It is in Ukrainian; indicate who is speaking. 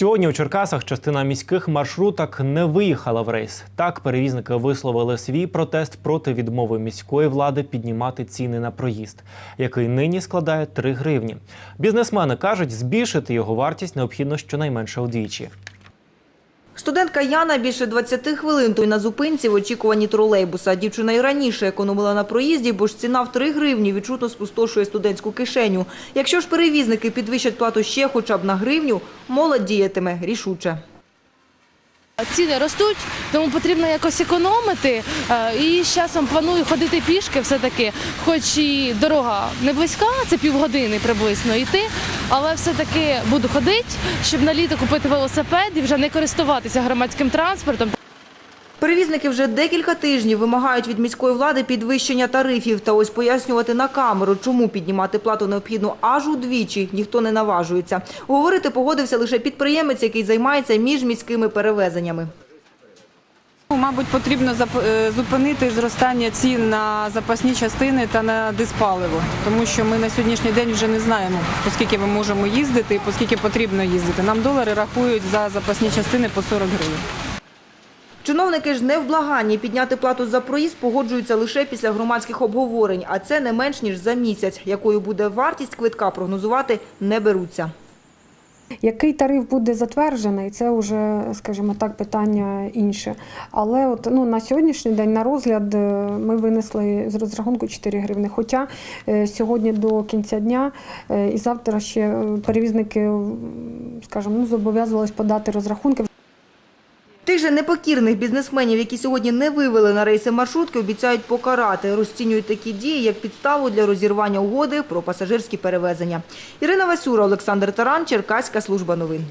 Speaker 1: Сьогодні у Черкасах частина міських маршруток не виїхала в рейс. Так перевізники висловили свій протест проти відмови міської влади піднімати ціни на проїзд, який нині складає 3 гривні. Бізнесмени кажуть, збільшити його вартість необхідно щонайменше удвічі.
Speaker 2: Студентка Яна більше 20 хвилин той на зупинці в очікуванні тролейбуса. Дівчина й раніше економила на проїзді, бо ж ціна в 3 гривні відчутно спустошує студентську кишеню. Якщо ж перевізники підвищать плату ще хоча б на гривню, молодь діятиме рішуче.
Speaker 3: Ціни ростуть, тому потрібно якось економити. Е, І з часом планую ходити пішки все-таки, хоч і дорога не близька, це півгодини приблизно йти, але все-таки буду ходити, щоб на літо купити велосипед і вже не користуватися громадським транспортом.
Speaker 2: Перевізники вже декілька тижнів вимагають від міської влади підвищення тарифів. Та ось пояснювати на камеру, чому піднімати плату необхідно аж удвічі, ніхто не наважується. Говорити погодився лише підприємець, який займається міжміськими перевезеннями.
Speaker 4: Ну, Мабуть, потрібно е, зупинити зростання цін на запасні частини та на диспаливо, тому що ми на сьогоднішній день вже не знаємо, оскільки ми можемо їздити і оскільки потрібно їздити. Нам долари рахують за запасні частини по 40 гривень.
Speaker 2: Чиновники ж не в благанні підняти плату за проїзд погоджуються лише після громадських обговорень, а це не менш ніж за місяць. Якою буде вартість квитка, прогнозувати не беруться.
Speaker 5: Який тариф буде затверджений, це вже, скажімо так, питання інше. Але от ну на сьогоднішній день на розгляд е, ми винесли з розрахунку 4 гривни. Хоча е, сьогодні до кінця дня е, і завтра ще перевізники, скажімо, ну зобов'язувались подати розрахунки.
Speaker 2: Тих же непокірних бізнесменів, які сьогодні не вивели на рейси маршрутки, обіцяють покарати. Розцінюють такі дії як підставу для розірвання угоди про пасажирські перевезення. Ірина Васюра, Олександр Таран, Черкаська служба новин.